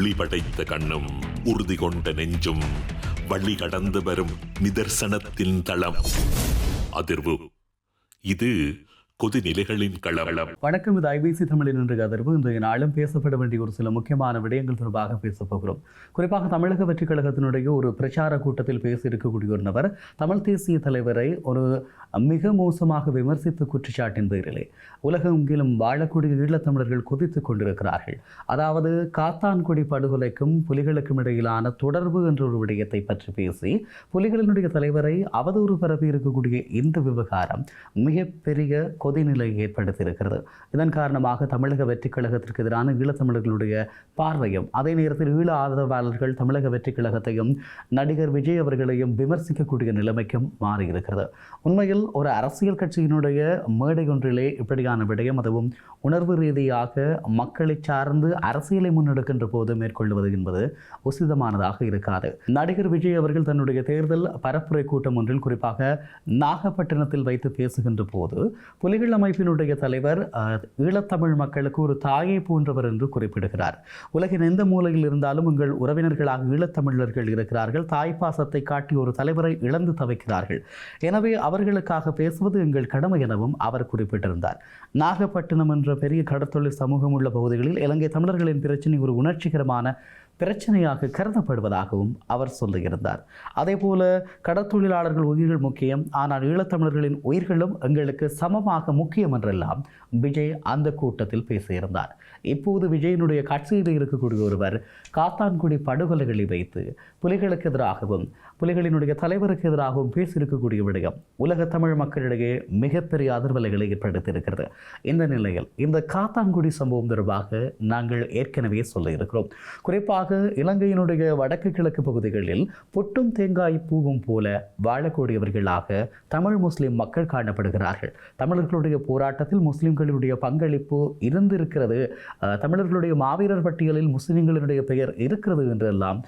ஒளி படைத்த கண்ணும் உறுதி கொண்ட நெஞ்சும் வழி கடந்து வரும் நிதர்சனத்தின் தளம். அதிர்வு. இது கொதிநிலைகளின் களவளம். வணக்கம் இது ஐபிசி தமிழின் இன்று கதர்வு இன்றைய நாளும் பேசப்பட வேண்டிய ஒரு சில முக்கியமான விடயங்கள் தொடர்பாக பேசப் போகிறோம். குறிப்பாக தமிழக வெற்றிக் கழகத்தினுடைய ஒரு பிரச்சார கூட்டத்தில் பேசியிருக்கக்கூடிய ஒரு நபர் தமிழ் தேசிய தலைவரை ஒரு மிக மோசமாக விமர்சித்த குற்றச்சாட்டின் பேரிலே உலகெங்கிலும் வாழக்கூடிய ஈழத்தமிழர்கள் கொதித்துக் கொண்டிருக்கிறார்கள். அதாவது காத்தான்குடி படுகொலைக்கும் புலிகளுக்கும் இடையிலான தொடர்பு என்ற ஒரு விடயத்தை பற்றி பேசி புலிகளினுடைய தலைவரை அவதூறு பரப்பி இருக்கக்கூடிய இந்த விவகாரம் மிகப்பெரிய கொதிநிலை ஏற்படுத்தியிருக்கிறது. இதன் காரணமாக தமிழக வெற்றிக் கழகத்திற்கு எதிரான ஈழத்தமிழர்களுடைய பார்வையும் அதே நேரத்தில் ஈழ ஆதரவாளர்கள் தமிழக வெற்றிக் கழகத்தையும் நடிகர் விஜய் அவர்களையும் விமர்சிக்கக்கூடிய நிலைமைக்கும் மாறியிருக்கிறது. உண்மையில் ஒரு அரசியல் கட்சியினுடைய மேடை ஒன்றிலே இப்படியான விடயம் அதுவும் உணர்வு ரீதியாக மக்களை சார்ந்து அரசியலை முன்னெடுக்கின்ற போது மேற்கொள்வது என்பது உசிதமானதாக இருக்காது. நடிகர் விஜய் அவர்கள் தன்னுடைய தேர்தல் பரப்புரை கூட்டம் ஒன்றில் குறிப்பாக நாகப்பட்டினத்தில் வைத்து பேசுகின்ற போது புலி புலிகள் அமைப்பினுடைய தலைவர் ஈழத்தமிழ் மக்களுக்கு ஒரு தாயை போன்றவர் என்று குறிப்பிடுகிறார். உலகின் எந்த மூலையில் இருந்தாலும் உங்கள் உறவினர்களாக ஈழத்தமிழர்கள் இருக்கிறார்கள். தாய் பாசத்தை காட்டி ஒரு தலைவரை இழந்து தவிக்கிறார்கள். எனவே அவர்களுக்காக பேசுவது எங்கள் கடமை எனவும் அவர் குறிப்பிட்டிருந்தார். நாகப்பட்டினம் என்ற பெரிய கடத்தொழில் சமூகம் உள்ள பகுதிகளில் இலங்கை தமிழர்களின் பிரச்சினை ஒரு உணர்ச்சிகரமான பிரச்சனையாக கருதப்படுவதாகவும் அவர் சொல்லியிருந்தார். அதேபோல கடற்தொழிலாளர்கள் உயிர்கள் முக்கியம். ஆனால் ஈழத்தமிழர்களின் உயிர்களும் எங்களுக்கு சமமாக முக்கியம் என்றெல்லாம் விஜய் அந்த கூட்டத்தில் பேசியிருந்தார். இப்போது விஜயனுடைய கட்சியில் இருக்கக்கூடிய ஒருவர் காத்தான்குடி படுகொலைகளை வைத்து புலிகளுக்கு எதிராகவும் புலிகளினுடைய தலைவருக்கு எதிராகவும் பேசியிருக்கக்கூடிய விடயம் உலக தமிழ் மக்களிடையே மிகப்பெரிய அதிர்வலைகளை ஏற்படுத்தியிருக்கிறது. இந்த நிலையில் இந்த காத்தாங்குடி சம்பவம் தொடர்பாக நாங்கள் ஏற்கனவே சொல்லியிருக்கிறோம் குறிப்பாக இலங்கையினுடைய வடக்கு கிழக்கு பகுதிகளில் புட்டும் தேங்காய் பூவும் போல வாழக்கூடியவர்களாக தமிழ் முஸ்லிம் மக்கள் காணப்படுகிறார்கள். தமிழர்களுடைய போராட்டத்தில் முஸ்லிம்களுடைய பங்களிப்பு இருந்திருக்கிறது. தமிழர்களுடைய மாவீரர் பட்டியலில் முஸ்லிம்களினுடைய பெயர் இருக்கிறது என்றெல்லாம்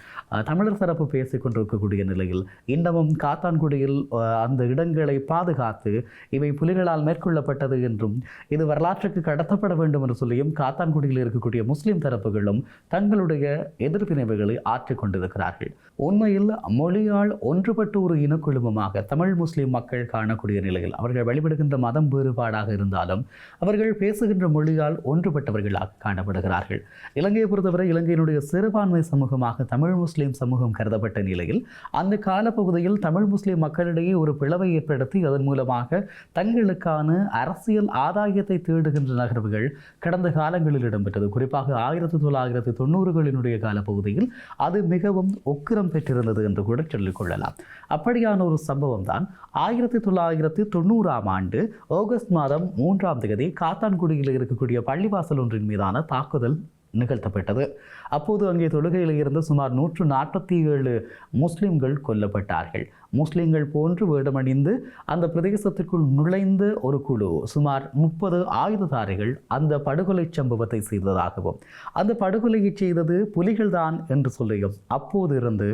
தமிழர் தரப்பு பேசிக் கொண்டிருக்கக்கூடிய நிலையில் இன்னமும் காத்தான்குடியில் அந்த இடங்களை பாதுகாத்து இவை புலிகளால் மேற்கொள்ளப்பட்டது என்றும் இது வரலாற்றுக்கு கடத்தப்பட வேண்டும் என்று சொல்லியும் காத்தான்குடியில் இருக்கக்கூடிய முஸ்லிம் தரப்புகளும் தங்களுடைய எதிர்ப்பினைவுகளை ஆற்றிக் கொண்டிருக்கிறார்கள். உண்மையில் மொழியால் ஒன்றுபட்டு ஒரு இனக்குழுமமாக தமிழ் முஸ்லிம் மக்கள் காணக்கூடிய நிலையில் அவர்கள் வழிபடுகின்ற மதம் வேறுபாடாக இருந்தாலும் அவர்கள் பேசுகின்ற மொழியால் ஒன்றுபட்டவர்களாக காணப்படுகிறார்கள். இலங்கையை பொறுத்தவரை இலங்கையினுடைய சிறுபான்மை சமூகமாக தமிழ் முஸ்லிம் சமூகம் கருதப்பட்ட நிலையில் அந்த காலப்பகுதியில் தமிழ் முஸ்லீம் மக்களிடையே ஒரு பிளவை ஏற்படுத்தி அதன் மூலமாக தங்களுக்கான அரசியல் ஆதாயத்தை தேடுகின்ற நகர்வுகள் கடந்த காலங்களில் இடம்பெற்றது. குறிப்பாக ஆயிரத்தி தொள்ளாயிரத்தி தொண்ணூறுகளினுடைய காலப்பகுதியில் அது மிகவும் உக்கிரம் பெற்றிருந்தது என்று கூட சொல்லிக் கொள்ளலாம். அப்படியான ஒரு சம்பவம் தான் ஆயிரத்தி தொள்ளாயிரத்தி தொண்ணூறாம் ஆண்டு ஆகஸ்ட் மாதம் மூன்றாம் தேதி காத்தான்குடியில் இருக்கக்கூடிய பள்ளிவாசல் ஒன்றின் மீதான தாக்குதல் நிகழ்த்தப்பட்டது. அப்போது அங்கே தொழுகையில் இருந்து சுமார் நூற்று நாற்பத்தி ஏழு முஸ்லிம்கள் கொல்லப்பட்டார்கள். முஸ்லீம்கள் போன்று வேடமணிந்து அந்த பிரதேசத்திற்குள் நுழைந்த ஒரு குழு சுமார் முப்பது ஆயுததாரிகள் அந்த படுகொலை சம்பவத்தை செய்ததாகவும் அந்த படுகொலையை செய்தது புலிகள் தான் என்று சொல்லியும் அப்போது இருந்து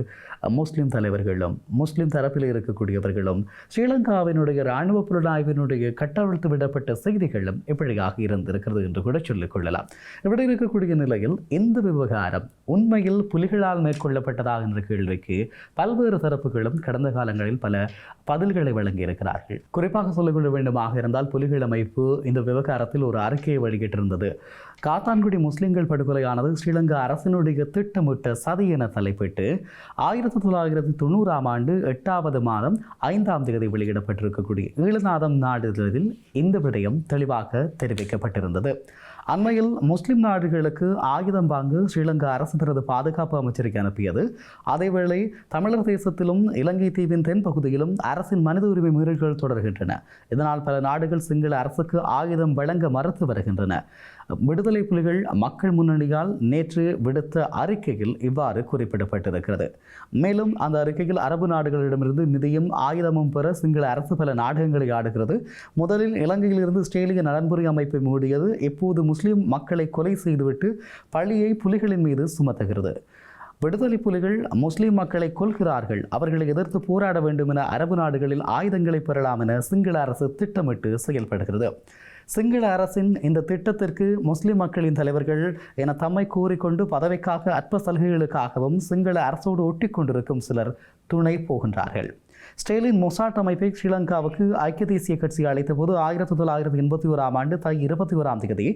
முஸ்லீம் தலைவர்களும் முஸ்லீம் தரப்பில் இருக்கக்கூடியவர்களும் ஸ்ரீலங்காவினுடைய இராணுவ புலனாய்வினுடைய கட்டவிழ்த்து விடப்பட்ட செய்திகளும் இப்படியாக இருந்திருக்கிறது என்று கூட சொல்லிக் கொள்ளலாம். இப்படி இருக்கக்கூடிய நிலையில் இந்த விவகாரம் உண்மையில் புலிகளால் மேற்கொள்ளப்பட்டதாக என்ற கேள்விக்கு பல்வேறு தரப்புகளும் கடந்த காலங்களில் பல பதில்களை வழங்கியிருக்கிறார்கள். குறிப்பாக சொல்லிக்கொள்ள வேண்டுமாக இருந்தால் புலிகள் அமைப்பு இந்த விவகாரத்தில் ஒரு அறிக்கையை வெளியிட்டிருந்தது. காத்தான்குடி முஸ்லிம்கள் படுகொலையானது ஸ்ரீலங்கா அரசினுடைய திட்டமிட்ட சதி என தலைப்பிட்டு ஆயிரத்தி தொள்ளாயிரத்தி தொண்ணூறாம் ஆண்டு எட்டாவது மாதம் ஐந்தாம் தேதி வெளியிடப்பட்டிருக்கக்கூடிய ஈழநாதம் நாடுகளில் இந்த விடயம் தெளிவாக தெரிவிக்கப்பட்டிருந்தது. அண்மையில் முஸ்லிம் நாடுகளுக்கு ஆயுதம் வாங்க ஸ்ரீலங்கா அரசு தனது பாதுகாப்பு அமைச்சருக்கு அனுப்பியது. அதேவேளை தமிழர் தேசத்திலும் இலங்கை தீவின் தென் பகுதியிலும் அரசின் மனித உரிமை மீறல்கள் தொடர்கின்றன. இதனால் பல நாடுகள் சிங்கள அரசுக்கு ஆயுதம் வழங்க மறுத்து வருகின்றன. விடுதலை புலிகள் மக்கள் முன்னணியால் நேற்று விடுத்த அறிக்கையில் இவ்வாறு குறிப்பிடப்பட்டிருக்கிறது. மேலும் அந்த அறிக்கையில் அரபு நாடுகளிடமிருந்து நிதியும் ஆயுதமும் பெற சிங்கள அரசு பல நாடகங்களை ஆடுகிறது. முதலில் இலங்கையிலிருந்து ஸ்ட்ரேலிய நலன்புரி அமைப்பை மூடியது இப்போது முஸ்லிம் மக்களை கொலை செய்துவிட்டு பழியை புலிகளின் மீது சுமத்துகிறது. விடுதலை புலிகள் முஸ்லிம் மக்களை கொல்கிறார்கள் அவர்களை எதிர்த்து போராட வேண்டும் என அரபு நாடுகளில் ஆயுதங்களை பெறலாம் என சிங்கள அரசு திட்டமிட்டு செயல்படுகிறது. சிங்கள அரசின் இந்த திட்டத்திற்கு முஸ்லிம் மக்களின் தலைவர்கள் என தம்மை கூறிக்கொண்டு பதவிக்காக அற்ப சலுகைகளுக்காகவும் சிங்கள அரசோடு ஒட்டி கொண்டிருக்கும் சிலர் துணை போகின்றார்கள். ஸ்டேலின் மொசாட் அமைப்பை ஸ்ரீலங்காவுக்கு ஐக்கிய தேசிய கட்சி அழைத்த போது ஆயிரத்தி தொள்ளாயிரத்தி எண்பத்தி ஓராம் ஆண்டு தை இருபத்தி ஓராம் தேதி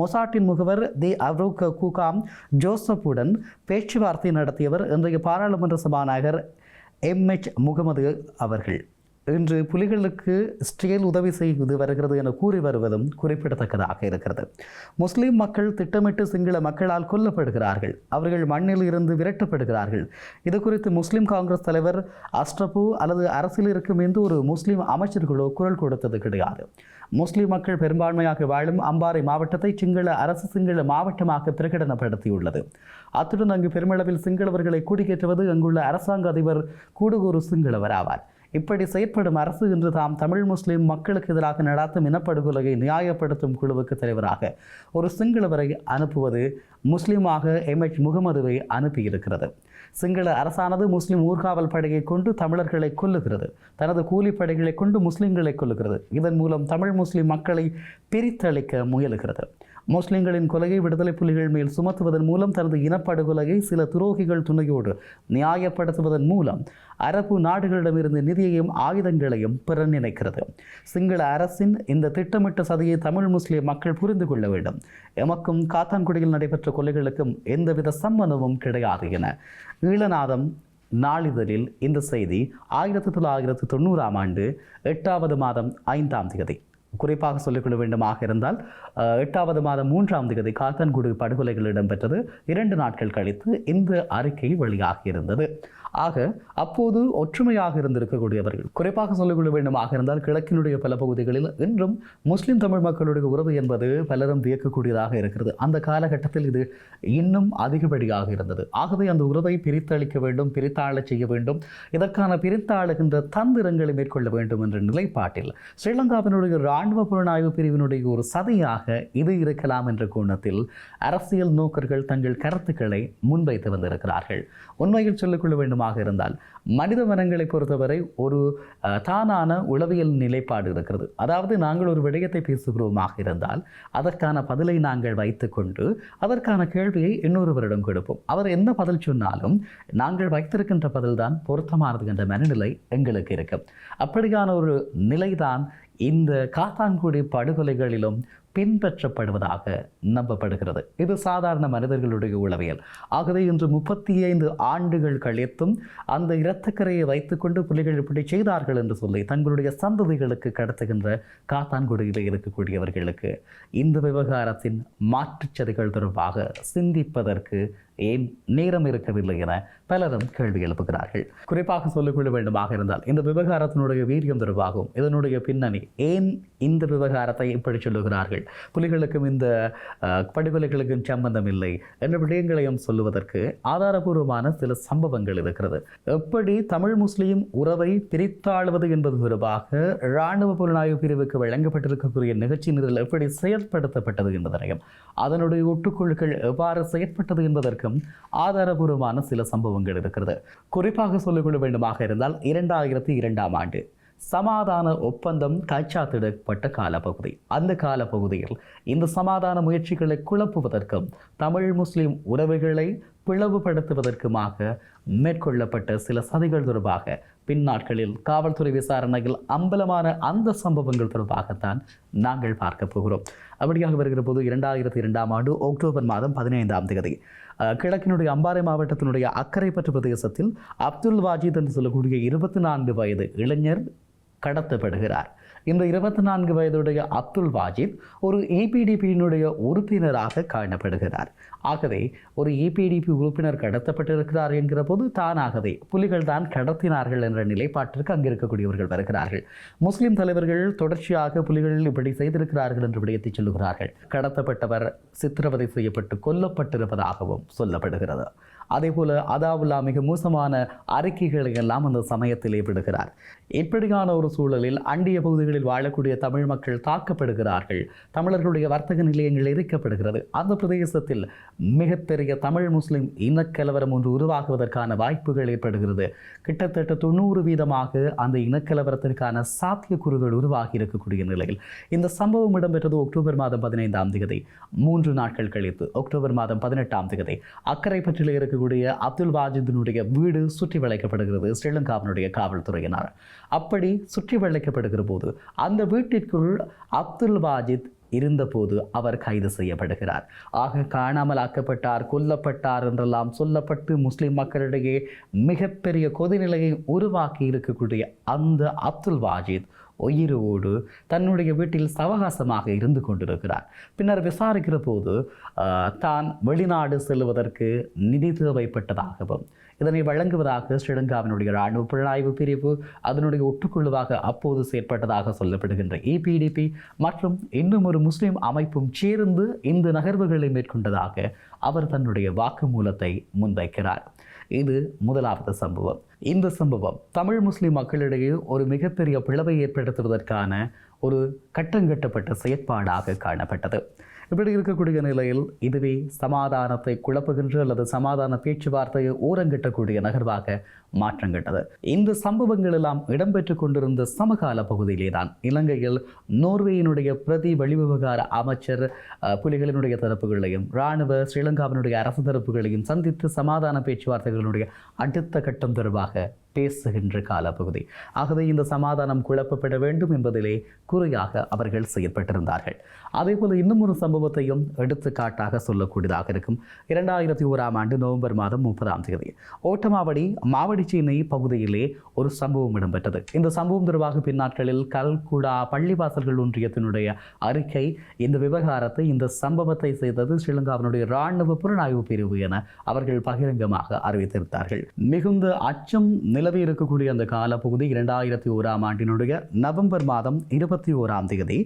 மொசாட்டின் முகவர் தி அவ்ரோக் குகாம் ஜோசப்புடன் பேச்சுவார்த்தை நடத்தியவர் இன்றைய பாராளுமன்ற சபாநாயகர் எம்எச் முகமது அவர்கள். இன்று புலிகளுக்கு ஸ்டேல் உதவி செய்து வருகிறது என கூறி வருவதும் குறிப்பிடத்தக்கதாக இருக்கிறது. முஸ்லீம் மக்கள் திட்டமிட்டு சிங்கள மக்களால் கொல்லப்படுகிறார்கள். அவர்கள் மண்ணில் இருந்து விரட்டப்படுகிறார்கள். இது குறித்து முஸ்லீம் காங்கிரஸ் தலைவர் அஸ்ரபு அல்லது அரசில் இருக்கும் எந்த ஒரு முஸ்லீம் அமைச்சர்களோ குரல் கொடுத்தது கிடையாது. முஸ்லிம் மக்கள் பெரும்பான்மையாக வாழும் அம்பாறை மாவட்டத்தை சிங்கள அரசு சிங்கள மாவட்டமாக பிரகடனப்படுத்தியுள்ளது. அத்துடன் அங்கு பெருமளவில் சிங்களவர்களை குடியேற்றுவது அங்குள்ள அரசாங்க அதிபர் கூடுகூறு சிங்களவர் ஆவார். இப்படி செயற்படும் அரசு இன்று தாம் தமிழ் முஸ்லிம் மக்களுக்கு எதிராக நடாத்தும் இனப்படுகொலையை நியாயப்படுத்தும் குழுவுக்கு தலைவராக ஒரு சிங்களவரை அனுப்புவது முஸ்லீமாக எம்எச் முகமதுவை அனுப்பியிருக்கிறது. சிங்கள அரசானது முஸ்லிம் ஊர்காவல் படையை கொண்டு தமிழர்களை கொல்லுகிறது. தனது கூலிப்படைகளை கொண்டு முஸ்லிம்களை கொல்லுகிறது. இதன் மூலம் தமிழ் முஸ்லிம் மக்களை பிரித்தளிக்க முயலுகிறது. முஸ்லிம்களின் கொலையை விடுதலை புலிகள் மேல் சுமத்துவதன் மூலம் தனது இனப்படுகொலையை சில துரோகிகள் துணையோடு நியாயப்படுத்துவதன் மூலம் அரபு நாடுகளிடமிருந்து நிதியையும் ஆயுதங்களையும் பெற நினைக்கிறது. சிங்கள அரசின் இந்த திட்டமிட்ட சதியை தமிழ் முஸ்லிம் மக்கள் புரிந்து கொள்ள வேண்டும். எமக்கும் காத்தான்குடியில் நடைபெற்ற கொலைகளுக்கும் எந்தவித சம்பந்தமும் கிடையாது என ஈழநாதம் நாளிதழில் இந்த செய்தி ஆயிரத்தி தொள்ளாயிரத்து தொண்ணூறாம் ஆண்டு எட்டாவது மாதம் ஐந்தாம் தேதி. குறிப்பாக சொல்லிக்கொள்ள வேண்டுமாக இருந்தால் எட்டாவது மாதம் மூன்றாம் தேதி காத்தன்குடி படுகொலைகள் இடம்பெற்றது. இரண்டு நாட்கள் கழித்து இந்த அறிக்கை வெளியாகியிருந்தது ஆக அப்போது ஒற்றுமையாக இருந்திருக்கக்கூடியவர்கள் குறிப்பாக சொல்லிக்கொள்ள வேண்டுமாக இருந்தால் கிழக்கினுடைய பல பகுதிகளில் இன்றும் முஸ்லிம் தமிழ் மக்களுடைய உறவு என்பது பலரும் வியக்கக்கூடியதாக இருக்கிறது. அந்த காலகட்டத்தில் இது இன்னும் அதிகப்படியாக இருந்தது. ஆகவே அந்த உறவை பிரித்தளிக்க வேண்டும் பிரித்தாளச் செய்ய வேண்டும். இதற்கான பிரித்தாளுகின்ற தந்திரங்களை மேற்கொள்ள வேண்டும் என்ற நிலைப்பாட்டில் ஸ்ரீலங்காவினுடைய இராணுவ புலனாய்வு பிரிவினுடைய ஒரு சதியாக இது இருக்கலாம் என்ற கோணத்தில் அரசியல் நோக்கர்கள் தங்கள் கருத்துக்களை முன்வைத்து வந்திருக்கிறார்கள். உண்மையில் சொல்லிக்கொள்ள வேண்டும் வேண்டுமாக இருந்தால் மனித மனங்களை பொறுத்தவரை ஒரு தானான உளவியல் நிலைப்பாடு இருக்கிறது. அதாவது நாங்கள் ஒரு விடயத்தை பேசுகிறோமாக இருந்தால் அதற்கான பதிலை நாங்கள் வைத்துக்கொண்டு அதற்கான கேள்வியை இன்னொருவரிடம் கொடுப்போம். அவர் என்ன பதில் சொன்னாலும் நாங்கள் வைத்திருக்கின்ற பதில்தான் பொருத்தமானது என்ற மனநிலை எங்களுக்கு இருக்கும். அப்படியான ஒரு நிலைதான் இந்த காத்தான்குடி படுகொலைகளிலும் பின்பற்றப்படுவதாக நம்பப்படுகிறது. இது சாதாரண மனிதர்களுடைய உளவியல். ஆகவே இன்று முப்பத்தி ஐந்து ஆண்டுகள் கழித்தும் அந்த இரத்தக்கரையை வைத்துக்கொண்டு புலிகள் இப்படி செய்தார்கள் என்று சொல்லி தங்களுடைய சந்ததிகளுக்கு கடத்துகின்ற காத்தான்குடியில் இருக்கக்கூடியவர்களுக்கு இந்த விவகாரத்தின் மாற்றுச்சதிகள் தொடர்பாக சிந்திப்பதற்கு ஏன் நேரம் இருக்கவில்லை என பலரும் கேள்வி எழுப்புகிறார்கள். குறிப்பாக சொல்லிக்கொள்ள வேண்டுமாக இருந்தால் இந்த விவகாரத்தினுடைய வீரியம் தொடர்பாகவும் இதனுடைய பின்னணி ஏன் இந்த விவகாரத்தை இப்படி சொல்லுகிறார்கள் புலிகளுக்கும் இந்த படுகொலைகளுக்கும் சம்பந்தம் இல்லை என்ற விடயங்களையும் சொல்லுவதற்கு ஆதாரபூர்வமான சில சம்பவங்கள் இருக்கிறது. எப்படி தமிழ் முஸ்லீம் உறவை பிரித்தாளுவது என்பது தொடர்பாக இராணுவ புலனாய்வு பிரிவுக்கு வழங்கப்பட்டிருக்கக்கூடிய நிகழ்ச்சி நிரல் எப்படி செயல்படுத்தப்பட்டது என்பதனையும் அதனுடைய ஒட்டுக்குழுக்கள் எவ்வாறு செயற்பட்டது என்பதற்கும் ஆதாரபூர்வமான சில சம்பவங்கள் இருக்கிறது. குறிப்பாக சொல்லிக்கொள்ள வேண்டுமாக இருந்தால் இரண்டாயிரத்தி இரண்டாம் ஆண்டு சமாதான ஒப்பந்தம் கைச்சாத்திடப்பட்ட காலப்பகுதி. அந்த காலப்பகுதியில் இந்த சமாதான முயற்சிகளை குழப்புவதற்கும் தமிழ் முஸ்லிம் உறவுகளை பிளவுபடுத்துவதற்குமாக மேற்கொள்ளப்பட்ட சில சதிகள் தொடர்பாக பின்னாட்களில் காவல்துறை விசாரணையில் அம்பலமான அந்த சம்பவங்கள் தொடர்பாகத்தான் நாங்கள் பார்க்க போகிறோம். அப்படியாக வருகிற போது இரண்டாயிரத்தி இரண்டாம் ஆண்டு அக்டோபர் மாதம் பதினைந்தாம் தேதி கிழக்கினுடைய அம்பாறை மாவட்டத்தினுடைய அக்கரைப்பற்று பிரதேசத்தில் அப்துல் வாஜித் என்று சொல்லக்கூடிய இருபத்தி நான்கு வயது இளைஞர் கடத்தப்படுகிறார். இந்த இருபத்தி நான்கு வயதுடைய அப்துல் வாஜித் ஒரு ஏபிடிபியினுடைய உறுப்பினராக காணப்படுகிறார். ஆகவே ஒரு ஏபிடிபி உறுப்பினர் கடத்தப்பட்டிருக்கிறார் என்கிற போது தானாகவே புலிகள் தான் கடத்தினார்கள் என்ற நிலைப்பாட்டிற்கு அங்கே இருக்கக்கூடியவர்கள் வருகிறார்கள். முஸ்லிம் தலைவர்கள் தொடர்ச்சியாக புலிகள் இப்படி செய்திருக்கிறார்கள் என்ற விடயத்தை சொல்லுகிறார்கள். கடத்தப்பட்டவர் சித்திரவதை செய்யப்பட்டு கொல்லப்பட்டிருப்பதாகவும் சொல்லப்படுகிறது. அதே போல் அதாவுல்லா மிக மோசமான அறிக்கைகளை எல்லாம் அந்த சமயத்திலே விடுகிறார். இப்படியான ஒரு சூழலில் அண்டிய பகுதிகளில் வாழக்கூடிய தமிழ் மக்கள் தாக்கப்படுகிறார்கள். தமிழர்களுடைய வர்த்தக நிலையங்கள் எரிக்கப்படுகிறது. அந்த பிரதேசத்தில் மிகப்பெரிய தமிழ் முஸ்லிம் இனக்கலவரம் ஒன்று உருவாகுவதற்கான வாய்ப்புகள் ஏற்படுகிறது. கிட்டத்தட்ட தொண்ணூறு வீதமாக அந்த இனக்கலவரத்திற்கான சாத்தியக்கூறுகள் உருவாகி இருக்கக்கூடிய நிலையில். இந்த சம்பவம் இடம்பெற்றது அக்டோபர் மாதம் பதினைந்தாம் தேதி மூன்று நாட்கள் கழித்து அக்டோபர் மாதம் பதினெட்டாம் தேதி இருக்க இருக்கக்கூடிய அப்துல் வாஜிதினுடைய வீடு சுற்றி வளைக்கப்படுகிறது. ஸ்ரீலங்காவினுடைய காவல்துறையினர். அப்படி சுற்றி வளைக்கப்படுகிற போது அந்த வீட்டிற்குள் அப்துல் வாஜித் இருந்தபோது அவர் கைது செய்யப்படுகிறார். ஆக காணாமல் ஆக்கப்பட்டார் கொல்லப்பட்டார் என்றெல்லாம் சொல்லப்பட்டு முஸ்லிம் மக்களிடையே மிகப்பெரிய கொதிநிலையை உருவாக்கி இருக்கக்கூடிய அந்த அப்துல் வாஜித் உயிரோடு தன்னுடைய வீட்டில் சவகாசமாக இருந்து கொண்டிருக்கிறார். பின்னர் விசாரிக்கிற போது தான் வெளிநாடு செல்வதற்கு நிதி தேவைப்பட்டதாகவும் இதனை வழங்குவதாக ஸ்ரீலங்காவினுடைய இராணுவ புலனாய்வு பிரிவு அதனுடைய ஒட்டுக்குழுவாக அப்போது செயற்பட்டதாக சொல்லப்படுகின்ற இபிடிபி மற்றும் இன்னும் ஒரு முஸ்லிம் அமைப்பும் சேர்ந்து இந்த நகர்வுகளை மேற்கொண்டதாக அவர் தன்னுடைய வாக்குமூலத்தை முன்வைக்கிறார். இது முதலாவது சம்பவம். இந்த சம்பவம் தமிழ் முஸ்லிம் மக்களிடையே ஒரு மிகப்பெரிய பிளவை ஏற்படுத்துவதற்கான ஒரு கட்டங்கட்டப்பட்ட செயற்பாடாக காணப்பட்டது. இப்படி இருக்கக்கூடிய நிலையில் இதுவே சமாதானத்தை குழப்புகின்ற அல்லது சமாதான பேச்சுவார்த்தையை ஓரங்கட்டக்கூடிய நகர்வாக மாற்றம் கண்டது இந்த சம்பவங்கள் எல்லாம் இடம்பெற்றுக் கொண்டிருந்த சமகால பகுதியிலே தான் இலங்கையில் நோர்வேயினுடைய பிரதி வெளிவிவகார அமைச்சர் புலிகளினுடைய தரப்புகளையும் இராணுவ ஸ்ரீலங்காவினுடைய அரசு தரப்புகளையும் சந்தித்து சமாதான பேச்சுவார்த்தைகளுடைய அடுத்த கட்டம் தொடர்பாக பேசுகின்ற காலப்பகுதி. ஆகவே இந்த சமாதானம் குழப்பப்பட வேண்டும் என்பதிலே குறையாக அவர்கள் செயற்பட்டிருந்தார்கள். அதே போல இன்னும் ஒரு சம்பவத்தையும் எடுத்துக்காட்டாக சொல்லக்கூடியதாக இருக்கும். இரண்டாயிரத்தி ஓராம் ஆண்டு நவம்பர் மாதம் முப்பதாம் தேதி. ஓட்டமாவடி மாவட்ட மாவடிச்சேனை பகுதியிலே ஒரு சம்பவம் இடம்பெற்றது இந்த சம்பவம் தொடர்பாக பின்னாட்களில் கல்குடா பள்ளிவாசல்கள் ஒன்றியத்தினுடைய அறிக்கை இந்த விவகாரத்தை இந்த சம்பவத்தை செய்தது ஸ்ரீலங்காவினுடைய இராணுவ புலனாய்வு பிரிவு என அவர்கள் பகிரங்கமாக அறிவித்திருந்தார்கள் மிகுந்த அச்சம் நிலவி இருக்கக்கூடிய அந்த காலப்பகுதி இரண்டாயிரத்தி ஓராம் ஆண்டினுடைய நவம்பர் மாதம் இருபத்தி ஓராம் தேதி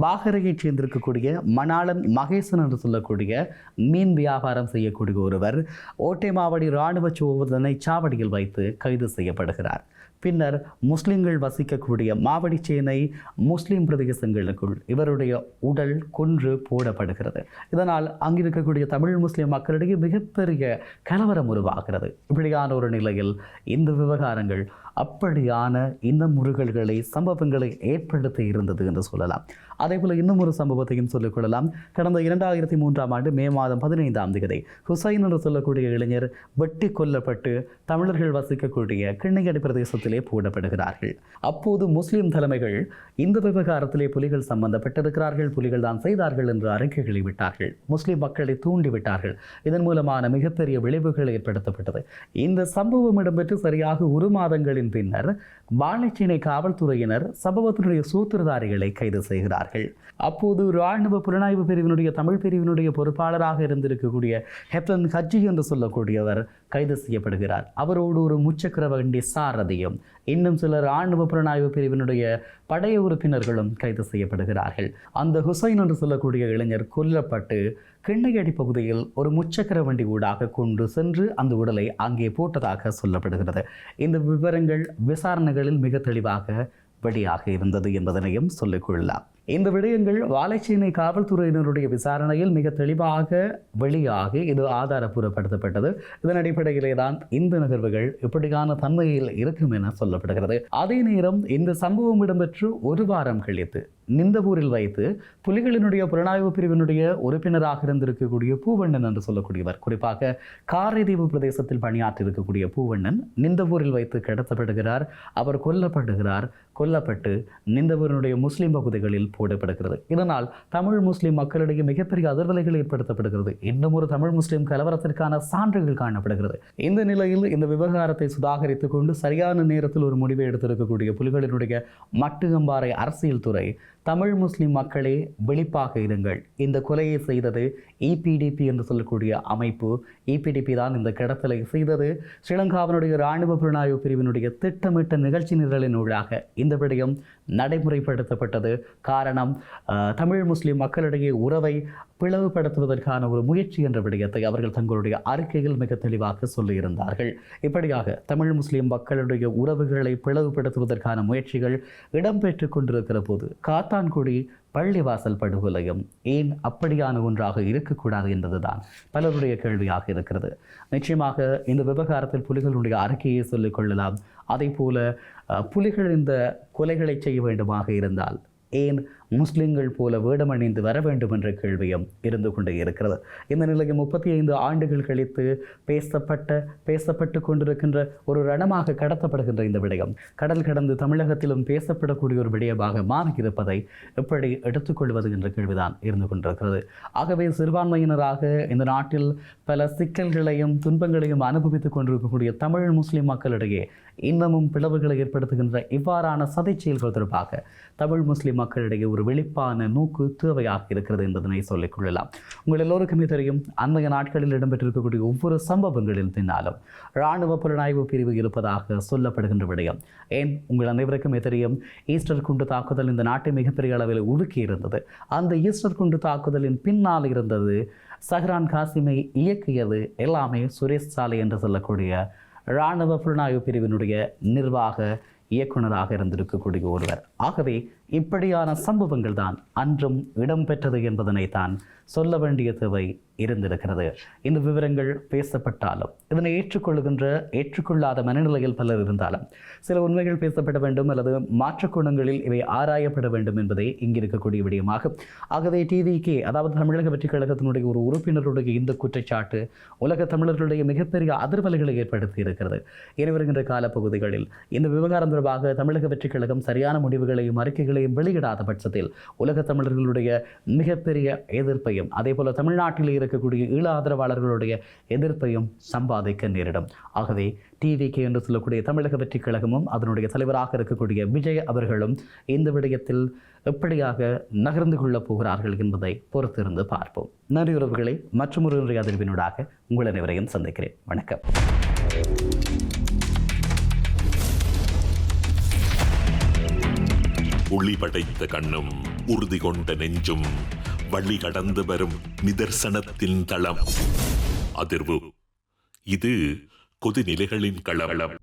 பாகரையைச் சேர்ந்திருக்கக்கூடிய மணாளன் மகேசன் என்று சொல்லக்கூடிய மீன் வியாபாரம் செய்யக்கூடிய ஒருவர் ஓட்டைமாவடி இராணுவ சோதனை சாவடியில் வைத்து கைது செய்யப்படுகிறார். பின்னர் முஸ்லிம்கள் வசிக்கக்கூடிய மாவடிச்சேனை முஸ்லிம் பிரதேசங்களுக்குள் இவருடைய உடல் கொன்று போடப்படுகிறது. இதனால் அங்கிருக்கக்கூடிய தமிழ் முஸ்லிம் மக்களிடையே மிகப்பெரிய கலவரம் உருவாகிறது. இப்படியான ஒரு நிலையில் இந்த விவகாரங்கள் அப்படியான இந்த முருகல்களை சம்பவங்களை ஏற்படுத்தி இருந்தது என்று சொல்லலாம். அதே போல இன்னும் ஒரு சம்பவத்தையும் சொல்லிக்கொள்ளலாம் கடந்த இரண்டாயிரத்தி மூன்றாம் ஆண்டு மே மாதம் பதினைந்தாம் தேதி ஹுசைன் என்று சொல்லக்கூடிய இளைஞர் வெட்டி கொல்லப்பட்டு தமிழர்கள் வசிக்கக்கூடிய கிண்ணையடி பிரதேசத்திலே போடப்படுகிறார்கள். அப்போது முஸ்லிம் தலைமைகள் இந்த விவகாரத்திலே புலிகள் சம்பந்தப்பட்டிருக்கிறார்கள் புலிகள் தான் செய்தார்கள் என்று அறிக்கைகளை விட்டார்கள். முஸ்லிம் மக்களை தூண்டிவிட்டார்கள் இதன் மூலமான மிகப்பெரிய விளைவுகள் ஏற்படுத்தப்பட்டது. இந்த சம்பவம் இடம்பெற்று சரியாக ஒரு மாதங்களின் பின்னர் வாழைச்சேனை காவல்துறையினர் சம்பவத்தினுடைய சூத்திரதாரிகளை கைது செய்கிறார்கள். அப்போது இராணுவ புலனாய்வு பிரிவினுடைய தமிழ் பிரிவினுடைய பொறுப்பாளராக இருந்திருக்கக்கூடிய ஹெப்டன் ஹஜ்ஜி என்று சொல்லக்கூடியவர் கைது செய்யப்படுகிறார். அவரோடு ஒரு முச்சக்கர வண்டி சாரதியும் இன்னும் சில இராணுவ புலனாய்வு பிரிவினுடைய படைய உறுப்பினர்களும் கைது செய்யப்படுகிறார்கள். அந்த ஹுசைன் என்று சொல்லக்கூடிய இளைஞர் கொல்லப்பட்டு கிண்ணையடி பகுதியில் ஒரு முச்சக்கர வண்டி ஊடாக கொண்டு சென்று அந்த உடலை அங்கே போட்டதாக சொல்லப்படுகிறது. இந்த விவரங்கள் விசாரணைகளில் மிக தெளிவாக வெளியாக இருந்தது என்பதனையும் சொல்லிக் கொள்ளலாம். இந்த விடயங்கள் வாழைச்சேனை காவல்துறையினருடைய விசாரணையில் மிக தெளிவாக வெளியாகி இது ஆதாரப்பூர்வப்படுத்தப்பட்டது. இதன் அடிப்படையிலே தான் இந்த நிகழ்வுகள் இப்படியான தன்மையில் இருக்கும் என சொல்லப்படுகிறது. அதே நேரம் இந்த சம்பவம் இடம்பெற்று ஒரு வாரம் கழித்து நிந்தபூரில் வைத்து புலிகளினுடைய புலனாய்வு பிரிவினுடைய உறுப்பினராக இருந்திருக்கக்கூடிய பூவண்ணன் என்று சொல்லக்கூடியவர் குறிப்பாக காரைதீவு பிரதேசத்தில் பணியாற்றி இருக்கக்கூடிய பூவண்ணன் நிந்தபூரில் வைத்து கடத்தப்படுகிறார் அவர் கொல்லப்படுகிறார் கொல்லப்பட்டு நிந்தபூரினுடைய முஸ்லிம் பகுதிகளில் போடப்படுகிறது. இதனால் தமிழ் முஸ்லிம் மக்களிடையே மிகப்பெரிய அதிர்வலைகள் ஏற்படுத்தப்படுகிறது. இன்னும் ஒரு தமிழ் முஸ்லிம் கலவரத்திற்கான சான்றுகள் காணப்படுகிறது. இந்த நிலையில் இந்த விவகாரத்தை சுதாகரித்துக் கொண்டு சரியான நேரத்தில் ஒரு முடிவை எடுத்திருக்கக்கூடிய புலிகளினுடைய மட்டுகம்பாறை அரசியல் துறை தமிழ் முஸ்லிம் மக்களே விழிப்பாக இருங்கள். இந்த கொலையை செய்தது இபிடிபி என்று சொல்லக்கூடிய அமைப்பு. இபிடிபி தான் இந்த கடத்தலை செய்தது. ஸ்ரீலங்காவினுடைய இராணுவ புலனாய்வு பிரிவினுடைய திட்டமிட்ட நிகழ்ச்சி நிரலின் ஊடாக இந்த விடயம் நடைமுறைப்படுத்தப்பட்டது. காரணம் தமிழ் முஸ்லிம் மக்களிடையே உறவை பிளவுபடுத்துவதற்கான ஒரு முயற்சி என்ற விடயத்தை அவர்கள் தங்களுடைய அறிக்கையில் மிக தெளிவாக சொல்லியிருந்தார்கள். இப்படியாக தமிழ் முஸ்லிம் மக்களுடைய உறவுகளை பிளவுபடுத்துவதற்கான முயற்சிகள் இடம்பெற்றுக் கொண்டிருக்கிற போது காத்தா காத்தான்குடி பள்ளிவாசல் படுகொலையும் ஏன் அப்படியான ஒன்றாக இருக்கக்கூடாது என்பதுதான் பலருடைய கேள்வியாக இருக்கிறது. நிச்சயமாக இந்த விவகாரத்தில் புலிகளுடைய அறிக்கையை சொல்லிக் கொள்ளலாம். அதே போல புலிகள் இந்த கொலைகளை செய்ய வேண்டுமாக இருந்தால் ஏன் முஸ்லிம்கள் போல வேடமணிந்து வர வேண்டும் என்ற கேள்வியும் இருந்து கொண்டே இருக்கிறது. இந்த நிலையில் முப்பத்தி ஐந்து ஆண்டுகள் கழித்து பேசப்பட்ட பேசப்பட்டு கொண்டிருக்கின்ற ஒரு ரணமாக கடத்தப்படுகின்ற இந்த விடயம் கடல் கடந்து தமிழகத்திலும் பேசப்படக்கூடிய ஒரு விடயமாக மாறியிருப்பதை எப்படி எடுத்துக்கொள்வது என்ற கேள்விதான் இருந்து கொண்டிருக்கிறது. ஆகவே சிறுபான்மையினராக இந்த நாட்டில் பல சிக்கல்களையும் துன்பங்களையும் அனுபவித்துக் கொண்டிருக்கக்கூடிய தமிழ் முஸ்லிம் மக்களிடையே இன்னமும் பிளவுகளை ஏற்படுத்துகின்ற இவ்வாறான சதை செயல்கள் தொடர்பாக தமிழ் முஸ்லிம் மக்களிடையே ஒரு ஒரு வெளிப்பான நோக்கு தேவையாக இருக்கிறது என்பதனை சொல்லிக் கொள்ளலாம். உங்கள் எல்லோருக்குமே தெரியும் அண்மைய நாட்களில் இடம்பெற்றிருக்கக்கூடிய ஒவ்வொரு சம்பவங்களின் பின்னாலும் இராணுவ புலனாய்வு பிரிவு இருப்பதாக சொல்லப்படுகின்ற விடயம். ஏன்? உங்கள் அனைவருக்குமே தெரியும் ஈஸ்டர் குண்டு தாக்குதல் இந்த நாட்டை மிகப்பெரிய அளவில் ஒதுக்கி இருந்தது. அந்த ஈஸ்டர் குண்டு தாக்குதலின் பின்னால் இருந்தது சஹ்ரான் காசிமை இயக்கியது எல்லாமே சுரேஷ் சாலை என்று சொல்லக்கூடிய இராணுவ புலனாய்வு பிரிவினுடைய நிர்வாக இயக்குனராக இருந்திருக்கக்கூடிய ஒருவர். ஆகவே இப்படியான சம்பவங்கள் தான் அன்றும் இடம்பெற்றது என்பதனை தான் சொல்ல வேண்டிய தேவை இருந்திருக்கிறது. இந்த விவரங்கள் பேசப்பட்டாலும் இதனை ஏற்றுக்கொள்கின்ற ஏற்றுக்கொள்ளாத மனநிலையில் பலர் இருந்தாலும் சில உண்மைகள் பேசப்பட வேண்டும் அல்லது மாற்றுக் குணங்களில் இவை ஆராயப்பட வேண்டும் என்பதே இங்கிருக்கக்கூடிய விடயமாகும். ஆகவே டிவிகே அதாவது தமிழக வெற்றிக் கழகத்தினுடைய ஒரு உறுப்பினருடைய இந்த குற்றச்சாட்டு உலக தமிழர்களுடைய மிகப்பெரிய அதிர்வலைகளை ஏற்படுத்தி இருக்கிறது. இனி வருகின்ற காலப்பகுதிகளில் இந்த விவகாரம் தொடர்பாக தமிழக வெற்றிக் கழகம் சரியான முடிவு முடிவுகளையும் அறிக்கைகளையும் வெளியிடாத பட்சத்தில் உலக தமிழர்களுடைய மிகப்பெரிய எதிர்ப்பையும் அதே போல தமிழ்நாட்டில் இருக்கக்கூடிய ஈழ ஆதரவாளர்களுடைய எதிர்ப்பையும் சம்பாதிக்க நேரிடும். ஆகவே டிவிகே என்று சொல்லக்கூடிய தமிழக வெற்றி கழகமும் அதனுடைய தலைவராக இருக்கக்கூடிய விஜய் அவர்களும் இந்த விடயத்தில் எப்படியாக நகர்ந்து கொள்ளப் போகிறார்கள் என்பதை பொறுத்திருந்து பார்ப்போம். நன்றி உறவுகளை மற்றொரு ஒரு அதிர்வினூடாக உங்கள் அனைவரையும் சந்திக்கிறேன். வணக்கம். ஒளி படைத்த கண்ணும் உறுதி கொண்ட நெஞ்சும் வழி கடந்து வரும் நிதர்சனத்தின் தளம். அதிர்வு. இது கொதிநிலைகளின் களவளம்